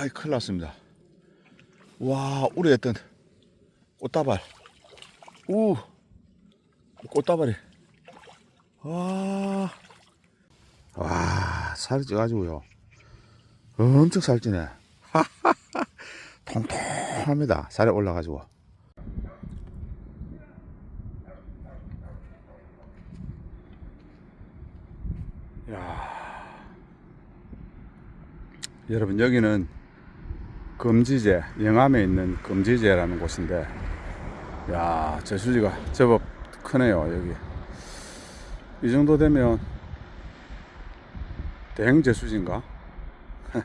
아, 큰일 났습니다. 와, 우려했던 꽃다발. 우, 꽃다발이. 와, 와, 살이 쪄가지고요. 엄청 살찌네. 통통합니다. 살이 올라가지고. 야. 여러분 여기는 금지제 영암에 있는 금지제라는 곳인데 야 저수지가 제법 크네요 여기. 이 정도 되면 대행 저수지인가?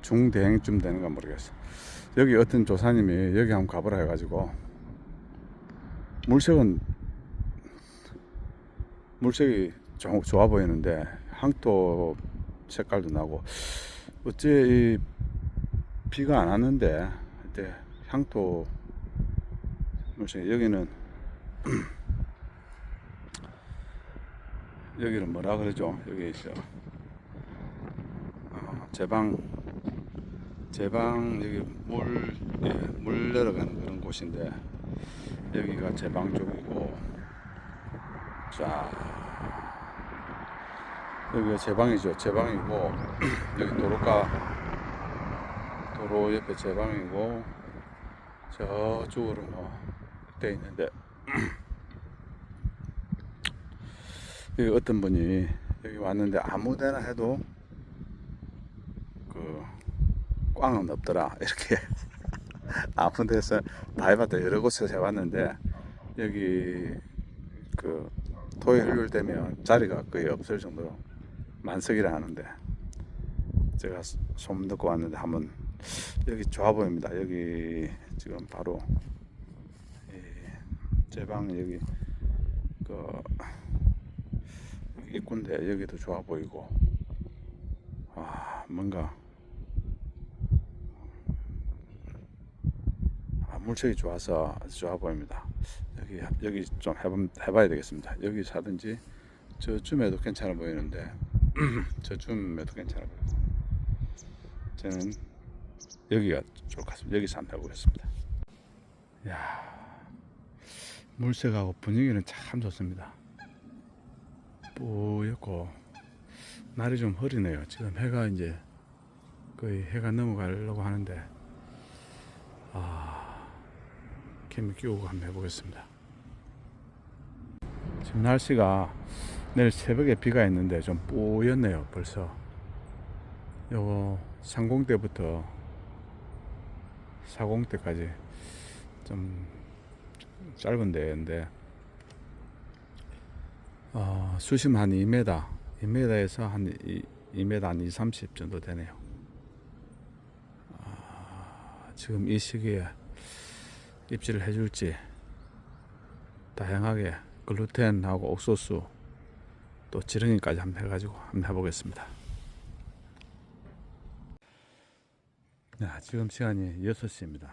중대행쯤 되는가 모르겠어. 여기 어떤 조사님이 여기 한번 가보라 해가지고 물색은 물색이 좀 좋아 보이는데 항토 색깔도 나고 어째 이 비가 안 왔는데 그때 향토 여기는 여기는 뭐라 그러죠? 여기 있어. 어, 제방 제방 여기 물, 예, 물 내려가는 그런 곳인데 여기가 제방 쪽이고 자 여기가 제방이죠. 제방이고 여기 도로가 도로 옆에 제 방이고 저쪽으로 뭐돼 있는데 여기 어떤 분이 여기 왔는데 아무데나 해도 그 꽝은 없더라. 이렇게 아무 데서 다 해봤다. 여러 곳에서 해봤는데 여기 그 토요 일요일 되면 자리가 거의 없을 정도로 만석이라 하는데 제가 소문 듣고 왔는데 한번 여기 좋아 보입니다 여기 지금 바로 제 방 여기 그 입구인데 여기도 좋아 보이고 아 뭔가 아, 물색이 좋아서 아주 좋아 보입니다. 여기 여기 좀 해봐, 해봐야 되겠습니다. 여기 사든지 저쯤에도 괜찮아 보이는데 저쯤에도 괜찮아 보여요. 저는 여기가 좋을 것 같습니다. 여기서 한번 해보겠습니다. 야 물색하고 분위기는 참 좋습니다. 뿌옇고 날이 좀 흐리네요. 지금 해가 이제 거의 해가 넘어가려고 하는데 아 캠을 끼우고 한번 해보겠습니다. 지금 날씨가 내일 새벽에 비가 있는데 좀 뿌였네요 벌써 요거 상공대부터 사공대까지 좀 짧은 데인데 어, 수심 한 2m 2m에서 한 2, 2m 한 2, 30 정도 되네요 아, 지금 이 시기에 입질을 해줄지 다양하게 글루텐하고 옥수수 또 지렁이까지 한번 해가지고 한번 해보겠습니다. 네, 지금 시간이 6시입니다.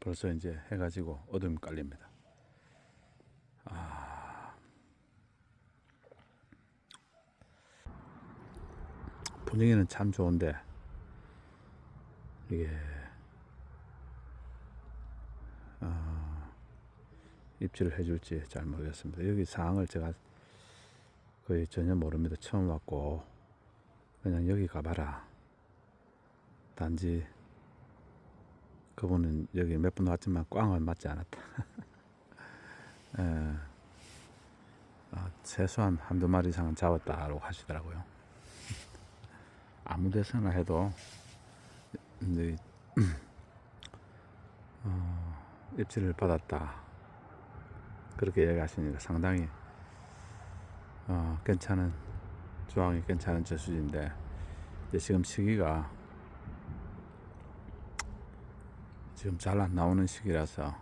벌써 이제 해가 지고 어둠이 깔립니다. 아, 분위기는 참 좋은데 이게 어, 입질을 해줄지 잘 모르겠습니다. 여기 상황을 제가 거의 전혀 모릅니다. 처음 왔고 그냥 여기 가봐라. 단지 그분은 여기 몇 번 왔지만 꽝을 맞지 않았다. 예. 아, 최소한 한두 마리 이상은 잡았다라고 하시더라고요. 아무 데서나 해도 이제 어, 입질을 받았다. 그렇게 얘기하시니까 상당히 어, 괜찮은 조항이 괜찮은 저수지인데 지금 시기가 지금 잘 안 나오는 시기라서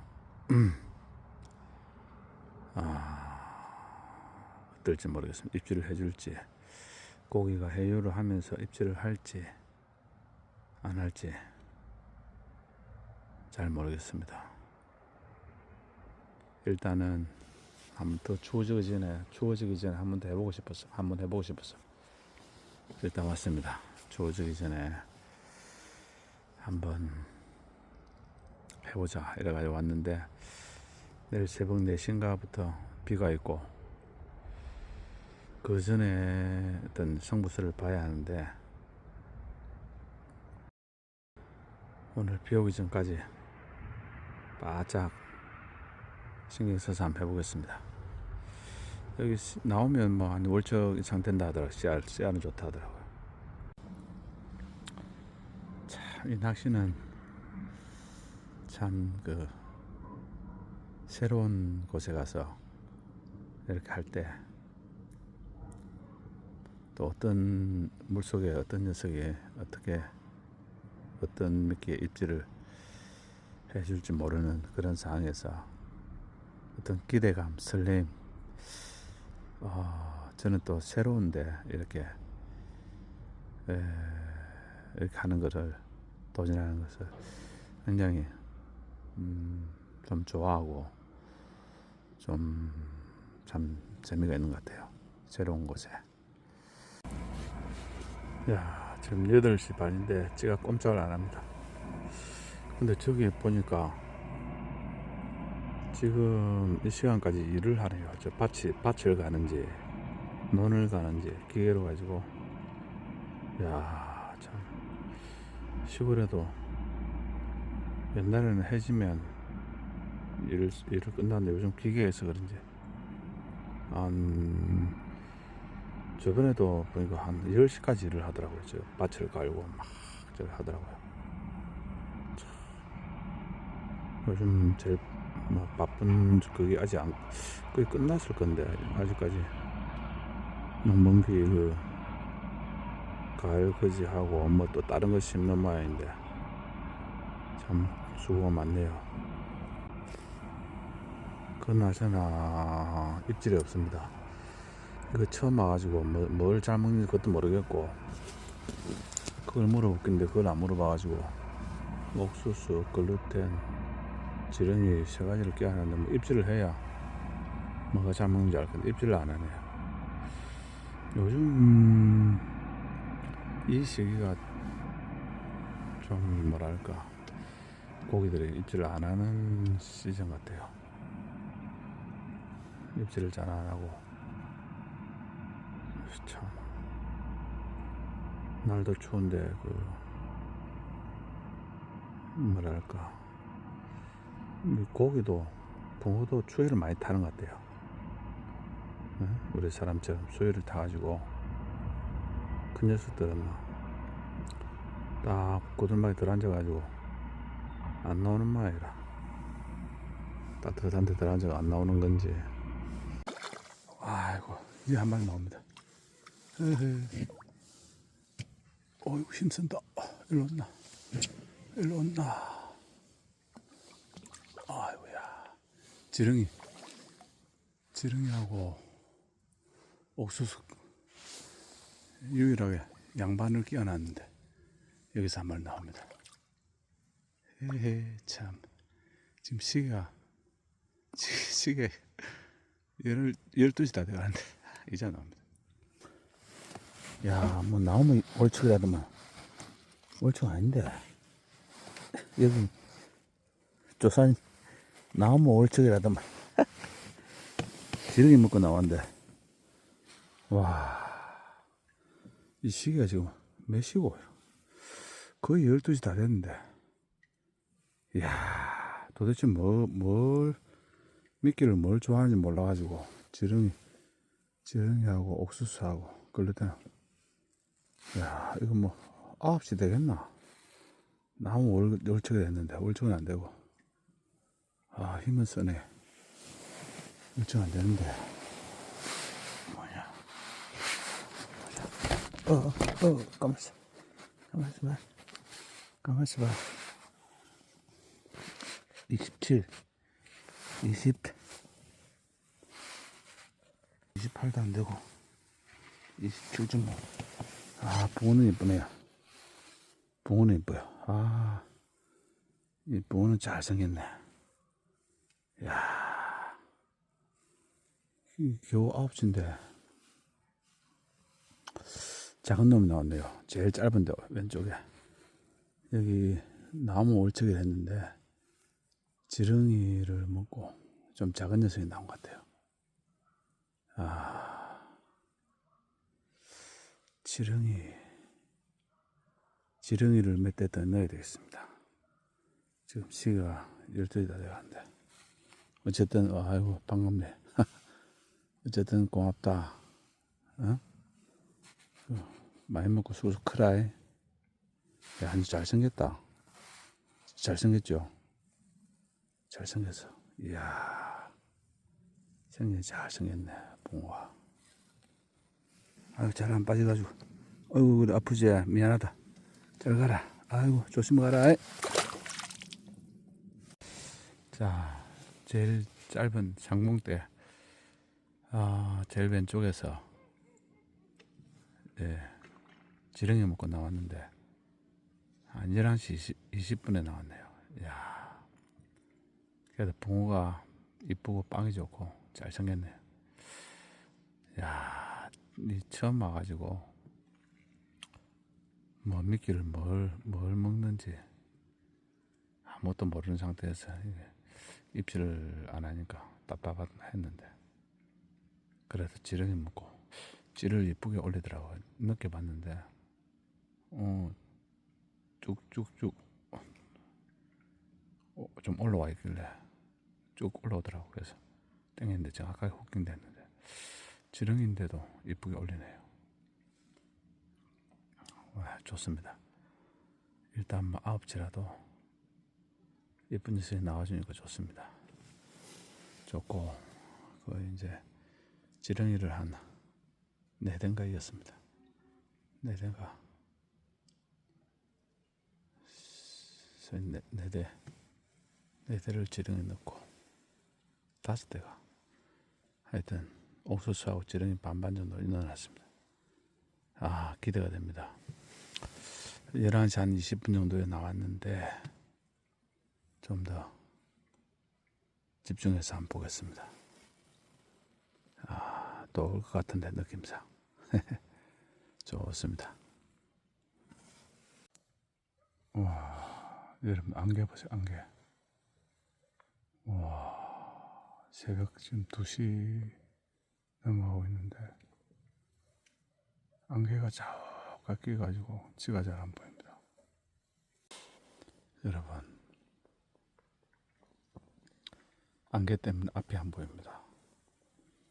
아, 어떨지 모르겠습니다. 입질을 해줄지 고기가 해유를 하면서 입질을 할지 안 할지 잘 모르겠습니다. 일단은 한번 더 추워지기 전에 추워지기 전에 한번 더 해보고 싶었어. 한번 해보고 싶었어. 일단 왔습니다. 추워지기 전에 한번 해보자 이래가지고 왔는데 내일 새벽 4시인가부터 비가 있고 그 전에 어떤 성부서를 봐야 하는데 오늘 비 오기 전까지 바짝 신경 써서 한번 해보겠습니다. 여기 시- 나오면 뭐 한 월척 이상 된다 하더라고요. 씨알, 씨알은 좋다 하더라고요. 참 이 낚시는 참 그 새로운 곳에 가서 이렇게 할 때 또 어떤 물속에 어떤 녀석이 어떻게 어떤 미끼의 입질을 해줄지 모르는 그런 상황에서 어떤 기대감, 설렘, 어, 저는 또 새로운데 이렇게 에, 이렇게 하는 것을 도전하는 것을 굉장히 음, 좀 좋아하고 좀 참 재미가 있는 것 같아요. 새로운 곳에. 야, 지금 8시 반인데 제가 꼼짝을 안 합니다. 근데 저기 보니까 지금 이 시간까지 일을 하네요. 저 밭이, 밭을 가는지, 논을 가는지, 기계로 가지고. 야, 참. 시골에도 옛날에는 해지면 일을, 일을 끝났는데 요즘 기계에서 그런지. 한, 저번에도 보니까 한 10시까지 일을 하더라고요. 저 밭을 갈고 막, 저 하더라고요. 참. 요즘 제일 뭐 바쁜 그게 아직 안 거의 끝났을 건데 아직까지 농번기 그 가을 거지 하고 뭐 또 다른 거 심는 모양인데 참 수고가 많네요. 그나저나 입질이 없습니다. 이거 처음 와가지고 뭐, 뭘잘 먹는지 그것도 모르겠고 그걸 물어봤긴데 그걸 안 물어봐가지고 옥수수, 글루텐, 지렁이 세 가지를 껴안는데 뭐 입질을 해야 뭐가 잘 먹는지 알 건데 입질을 안 하네요. 요즘 이 시기가 좀 뭐랄까 고기들이 입질을 안 하는 시즌 같아요. 입질을 잘 안 하고 참 날도 추운데 그 뭐랄까 이 고기도 붕어도 추위를 많이 타는 것 같아요. 응? 우리 사람처럼 추위를 타가지고 큰 녀석들은 딱 고들막에 들어앉아가지고 안 나오는 모양이라 따뜻한 데 들어앉아가 안 나오는 건지 아이고 이제 한 마리 나옵니다. 어이구 힘쓴다. 일로 온나. 일로 온나. 아이고야. 지렁이. 지렁이하고 옥수수 유일하게 양반을 끼워놨는데 여기서 한 마리 나옵니다. 헤헤 참. 지금 시계가 시- 시계 열 열두 시다 돼가는데 이제 나옵니다. 야 뭐 나오면 월척이라더만. 월척 아닌데. 여기 조산 나오면 월척이라더만. 지렁이 먹고 나왔는데. 와 이 시계가 지금 몇 시고 거의 12시 다 됐는데 이야 도대체 뭐, 뭘 미끼를 뭘 좋아하는지 몰라가지고 지렁이 지렁이하고 옥수수하고 글루텐 야 이거 뭐 9시 되겠나 나무 월, 월척이 됐는데 월척은 안 되고 아 힘은 쓰네 월척 안 되는데 뭐냐 어, 어, 어, 가만있어. 가만있어 봐. 가만있어 봐. 27, 20, 28도 안 되고, 27.5. 아, 붕어는 이쁘네요. 붕어는 이뻐요. 아, 이 붕어는 잘생겼네. 야이 겨우 9시인데, 작은 놈이 나왔네요. 제일 짧은데 왼쪽에 여기 나무 올척이 됐는데 지렁이를 먹고 좀 작은 녀석이 나온 것 같아요. 아, 지렁이, 지렁이를 몇 대 더 넣어야 되겠습니다. 지금 시가 12시 다 돼가는데. 어쨌든, 어, 아이고, 반갑네. 어쨌든 고맙다. 어? 어, 많이 먹고 쑥쑥 크라이. 야, 아니, 잘생겼다. 잘생겼죠? 잘생겼어. 이야. 생긴 잘생겼네, 붕어가. 아유, 잘 안 빠져가지고. 어이구, 그래, 아프지? 미안하다. 잘 가라. 아이고, 조심 가라. 이. 자, 제일 짧은 상봉대. 아, 제일 왼쪽에서. 네. 지렁이 먹고 나왔는데. 한 11시 20, 20분에 나왔네요. 이야. 그래도 붕어가 이쁘고 빵이 좋고 잘생겼네요. 야, 이 처음 와가지고 뭐 미끼를 뭘, 뭘 먹는지 아무것도 모르는 상태에서 입질을 안 하니까 답답했는데 그래서 지렁이 먹고 찌를 이쁘게 올리더라고요. 늦게 봤는데 어, 쭉쭉쭉 어, 좀 올라와 있길래 쭉 올라오더라고. 그래서 땡겼는데 정확하게 후킹 됐는데. 지렁인데도 이쁘게 올리네요. 와 좋습니다. 일단 뭐 아홉치라도 예쁜 녀석이 나와주니까 좋습니다. 좋고 그 이제 지렁이를 한 네 대인가 이었습니다. 네 대가. 네, 네 대, 네 대를 지렁이 넣고 다섯 대가 하여튼 옥수수하고 지렁이 반반 정도 넣어놨습니다. 아 기대가 됩니다. 11시 한 20분 정도에 나왔는데 좀 더 집중해서 한번 보겠습니다. 아, 또 올 것 같은데 느낌상 좋습니다. 와, 여러분 안개 보세요, 안개. 와, 새벽 지금 2시 넘어가고 있는데 안개가 자욱하게 끼가지고 지가 잘 안 보입니다. 여러분, 안개 때문에 앞이 안 보입니다.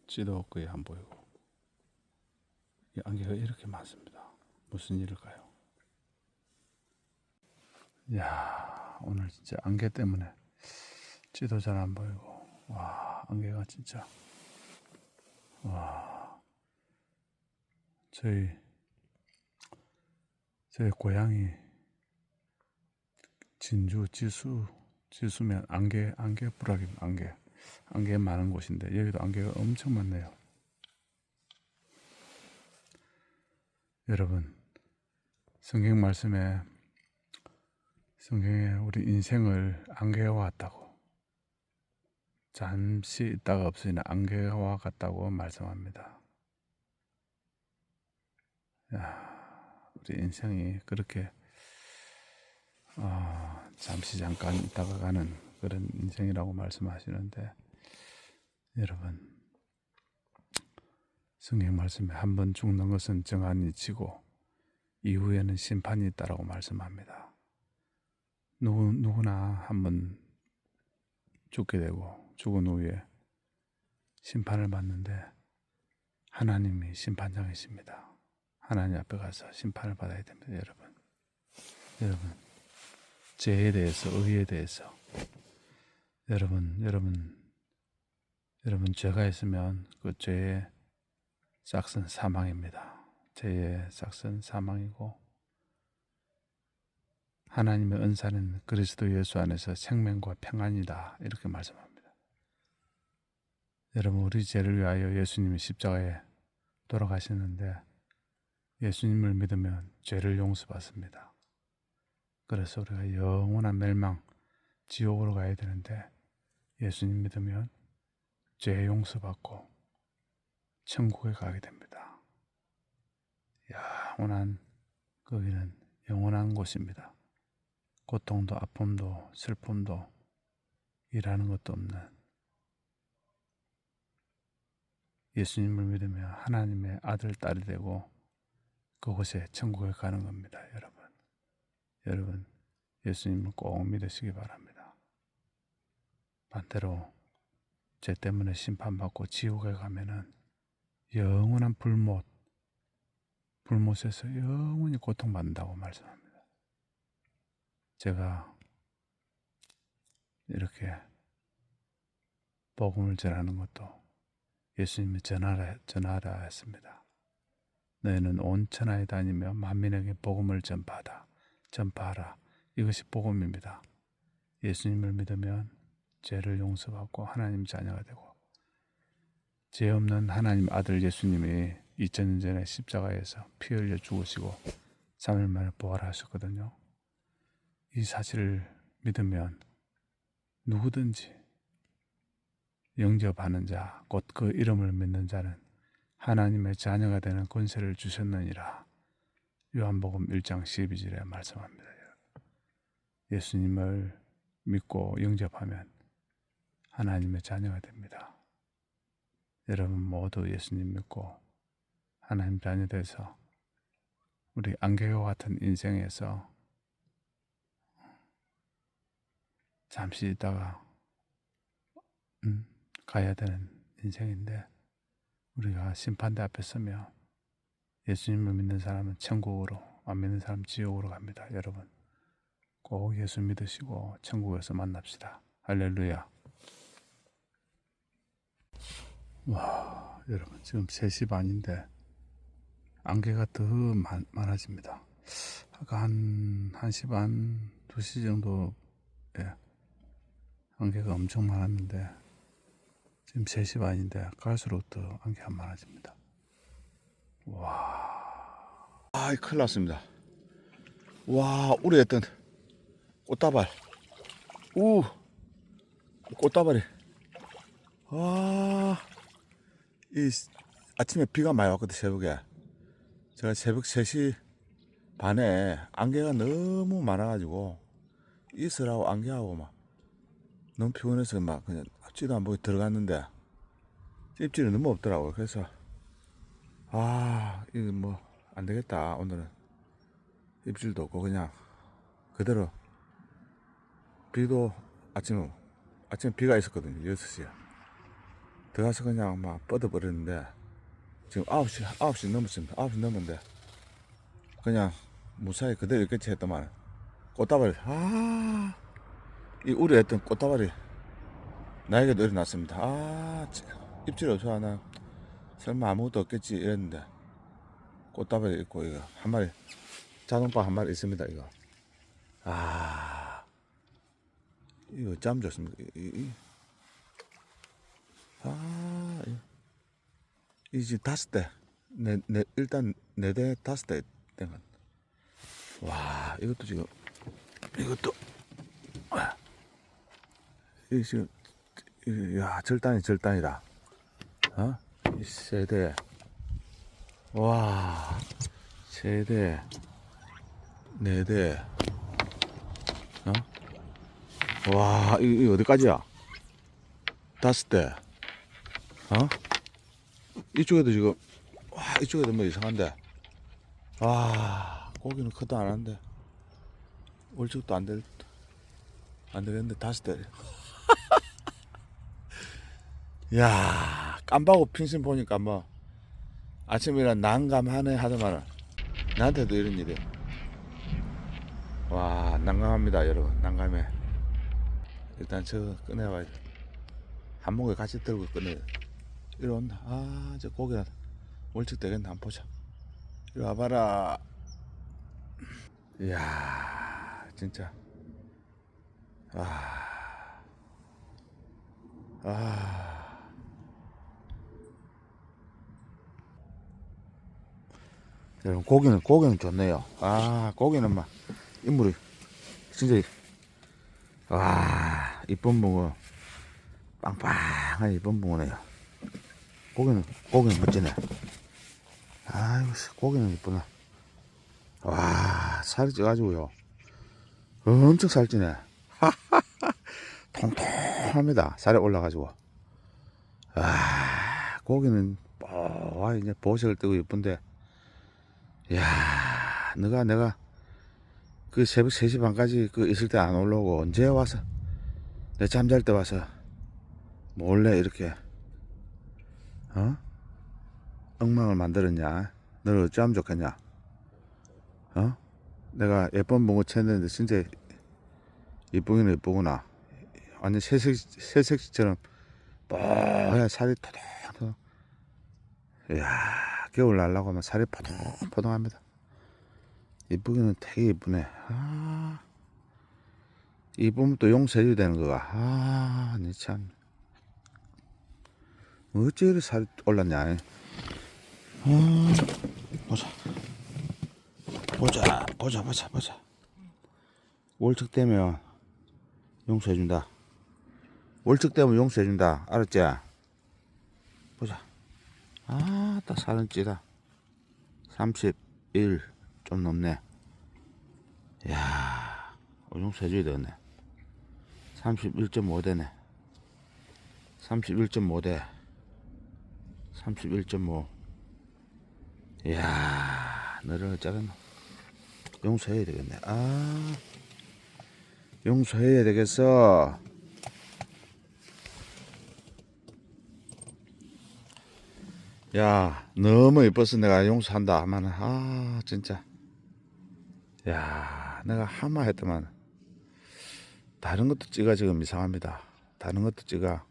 지도 거의 안 보이고 이 안개가 이렇게 많습니다. 무슨 일일까요? 야 오늘 진짜 안개 때문에 지도 잘 안 보이고 와 안개가 진짜 와 저희 저희 고향이 진주 지수 지수면 안개 안개 불락이 안개 안개 많은 곳인데 여기도 안개가 엄청 많네요. 여러분 성경 말씀에 성경에 우리 인생을 안개와 같다고 잠시 있다가 없으나 안개와 같다고 말씀합니다. 야, 우리 인생이 그렇게 어, 잠시 잠깐 있다가 가는 그런 인생이라고 말씀하시는데 여러분 성경 말씀에 한 번 죽는 것은 정한 이 치고 이후에는 심판이 있다라고 말씀합니다. 누구, 누구나 한 번 죽게 되고 죽은 후에 심판을 받는데 하나님이 심판장이십니다. 하나님 앞에 가서 심판을 받아야 됩니다, 여러분. 여러분, 죄에 대해서, 의에 대해서, 여러분, 여러분, 여러분, 죄가 있으면 그 죄의 싹은 사망입니다. 죄의 싹은 사망이고, 하나님의 은사는 그리스도 예수 안에서 생명과 평안이다. 이렇게 말씀합니다. 여러분, 우리 죄를 위하여 예수님이 십자가에 돌아가시는데 예수님을 믿으면 죄를 용서받습니다. 그래서 우리가 영원한 멸망, 지옥으로 가야 되는데 예수님 믿으면 죄 용서받고 천국에 가게 됩니다. 영원한 거기는 영원한 곳입니다. 고통도 아픔도 슬픔도 일하는 것도 없는 예수님을 믿으며 하나님의 아들 딸이 되고 그곳에 천국에 가는 겁니다, 여러분. 여러분 예수님을 꼭 믿으시기 바랍니다. 반대로 죄 때문에 심판받고 지옥에 가면은 영원한 불못, 불못에서 영원히 고통받는다고 말씀합니다. 제가 이렇게 복음을 전하는 것도 예수님이 전하라, 전하라 했습니다. 너희는 온 천하에 다니며 만민에게 복음을 전파하라. 전파하라. 이것이 복음입니다. 예수님을 믿으면 죄를 용서받고 하나님 자녀가 되고 죄 없는 하나님 아들 예수님이 2000년 전에 십자가에서 피 흘려 죽으시고 3일 만에 부활하셨거든요. 이 사실을 믿으면 누구든지 영접하는 자, 곧 그 이름을 믿는 자는 하나님의 자녀가 되는 권세를 주셨느니라. 요한복음 1장 12절에 말씀합니다. 예수님을 믿고 영접하면 하나님의 자녀가 됩니다. 여러분 모두 예수님 믿고 하나님 자녀 돼서 우리 안개와 같은 인생에서 잠시 있다가 음, 가야 되는 인생인데 우리가 심판대 앞에 서면 예수님을 믿는 사람은 천국으로 안 믿는 사람은 지옥으로 갑니다. 여러분 꼭 예수 믿으시고 천국에서 만납시다. 할렐루야. 와 여러분 지금 3시 반인데 안개가 더 많, 많아집니다. 아까 한 1시 반, 2시 정도 예, 안개가 엄청 많았는데 지금 3시 반인데 갈수록 더 안개가 많아집니다. 와. 아, 큰일 났습니다. 와, 했던 꽃다발. 우, 꽃다발이. 와, 이 아침에 비가 많이 왔거든, 새벽에. 제가 새벽 3시 반에 안개가 너무 많아가지고, 있으라고 안개하고 막, 너무 피곤해서 막 그냥 앞지도 안 보고 들어갔는데, 찝질이 너무 없더라고요. 그래서, 아, 이거 뭐, 안 되겠다, 오늘은. 입질도 없고, 그냥, 그대로, 비도 아침에, 아침에 비가 있었거든요. 6시에. 들어가서 그냥 막 뻗어버렸는데, 지금 9시, 9시 넘었습니다. 9시 넘었는데, 그냥 무사히 그대로 있겠지 했더만, 꽃다발이, 아, 이 우려했던 꽃다발이 나에게도 일어났습니다. 아, 참, 입질이 없어. 나 설마 아무것도 없겠지 이랬는데, 꽃다발이 있고, 이거, 한 마리, 자동파 한 마리 있습니다, 이거. 아, 이거 어쩜 좋습니까? 이, 이, 아, 이, 이 지금 다섯 대. 네, 네, 일단 네 대, 다섯 대된 건. 와, 이것도 지금, 이것도, 아, 이 지금, 이, 야, 절단이 절단이다. 어? 이 세대. 와, 세대, 네 대. 어? 와, 이, 이 어디까지야? 다섯 대. 어? 이쪽에도 지금, 와, 이쪽에도 뭐 이상한데. 와, 고기는 커도 안 하는데. 월척도 안 될, 안 되겠는데, 다섯 대. 야, 깜빡고 핑신 보니까 뭐, 아침이라 난감하네 하더만은, 나한테도 이런 일이. 와, 난감합니다, 여러분. 난감해. 일단 저 꺼내와야 돼. 한 목에 같이 들고 꺼내. 이리 온다. 아, 저 고기나 월척 되겠나 한번 보자. 이리 와봐라. 이야, 진짜. 아, 아. 여러분, 고기는, 고기는 좋네요. 아, 고기는 막, 인물이, 진짜, 와, 이쁜 붕어. 빵빵한 이쁜 붕어네요. 고기는, 고기는 멋지네. 아이고, 씨, 고기는 이쁘네. 와, 살이 쪄가지고요. 엄청 살찌네. 통통합니다. 살이 올라가지고. 아, 고기는 뽀, 이제 보색을 뜨고 예쁜데. 야, 너가 내가 그 새벽 3시 반까지 그 있을 때 안 올라오고 언제 와서 내 잠잘 때 와서 몰래 이렇게 어? 엉망을 만들었냐? 너를 어찌하면 좋겠냐? 어? 내가 예쁜 봉을 쳤는데 진짜 이쁘긴 이쁘구나. 완전 새색, 새색시처럼 뽀야 살이 토동토동. 이야, 겨울 날라고 하면 살이 포동포동합니다. 이쁘기는 되게 이쁘네. 아, 이쁘면 또 용서해줘야 되는 거가. 아, 니 참. 어째 이리 살이 올랐냐. 아, 보자. 보자, 보자, 보자, 보자. 월척 되면 용서해준다. 월척 되면 용서해준다. 알았지? 보자. 아, 딱 살은 찌다. 31, 좀 넘네. 이야, 어, 용서해줘야 되겠네. 31.5 되네. 31.5 돼. 31.5. 이야, 너를 어쩌겠노. 용서해야 되겠네. 아, 용서해야 되겠어. 야, 너무 예뻐서 내가 용서한다 하면, 아, 진짜. 야, 내가 하마 했더만, 다른 것도 찍어 지금 이상합니다. 다른 것도 찍어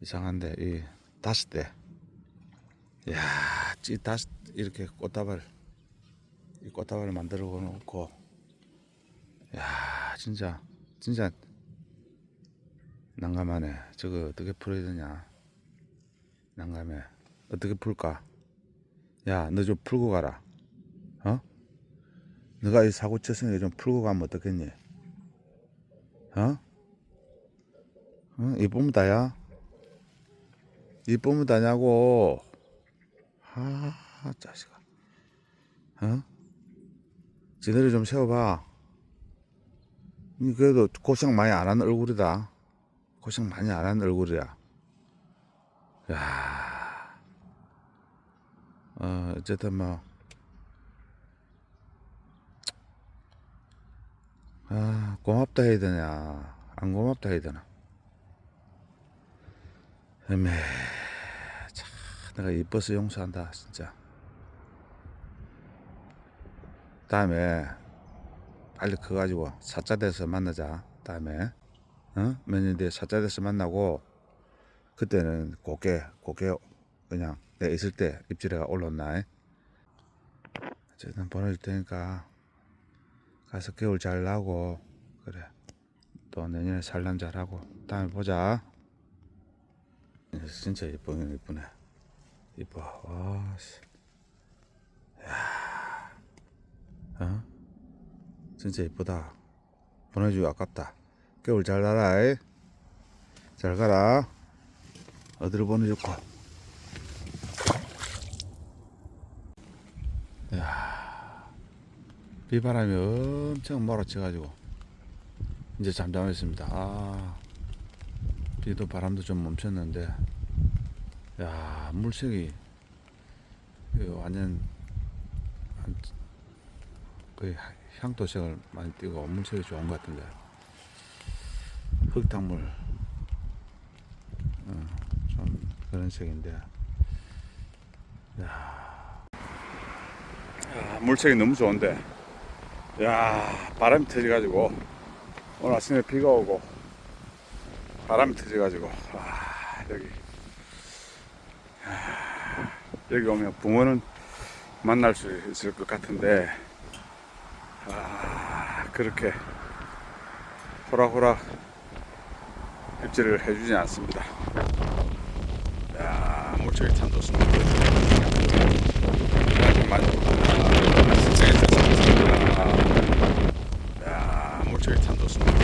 이상한데, 이 다섯 대. 야, 찌 다섯, 이렇게 꽃다발, 이 꽃다발을 만들어 놓고, 야, 진짜, 진짜, 난감하네. 저거 어떻게 풀어야 되냐. 난감해. 어떻게 풀까? 야, 너 좀 풀고 가라. 어? 너가 이 사고 쳤으니까 좀 풀고 가면 어떻겠니? 어? 어? 이쁘면 다야? 이쁘면 다냐고. 아, 자식아. 어? 지네를 좀 세워봐. 니 그래도 고생 많이 안 한 얼굴이다. 고생 많이 안 한 얼굴이야. 야. 어, 어쨌든 뭐, 아, 고맙다 해야 되냐, 안 고맙다 해야 되나. 애매, 참, 내가 이뻐서 용서한다, 진짜. 다음에, 빨리 커가지고, 사자 돼서 만나자, 다음에. 어? 몇년 뒤에 사자 돼서 만나고, 그때는 곱게, 곱게, 그냥, 내가 있을 때 입질해가 올라온나. 어쨌든 보내줄 테니까 가서 겨울 잘 나고 그래. 또 내년에 산란 잘하고 다음에 보자. 진짜 이쁘긴 이쁘네. 이뻐. 와씨. 야. 어? 진짜 이쁘다. 보내주기 아깝다. 겨울 잘 나라 이. 잘 가라. 어디로 보내줄까 비바람이 엄청 몰아쳐가지고 이제 잠잠했습니다. 아, 비도 바람도 좀 멈췄는데, 야 물색이 이거 완전 한- 거의 향토색을 많이 띄고 물색이 좋은 것 같은데 흙탕물 어, 좀 그런 색인데, 야, 야 물색이 너무 좋은데. 야 바람이 터져가지고. 오늘 아침에 비가 오고 바람이 터져가지고 아, 여기. 아, 여기 오면 붕어는 만날 수 있을 것 같은데 아, 그렇게 호락호락 입질을 해주지 않습니다. 야 물줄기 참 좋습니다. 아주 많이 아, 啊！啊！摩托车都多。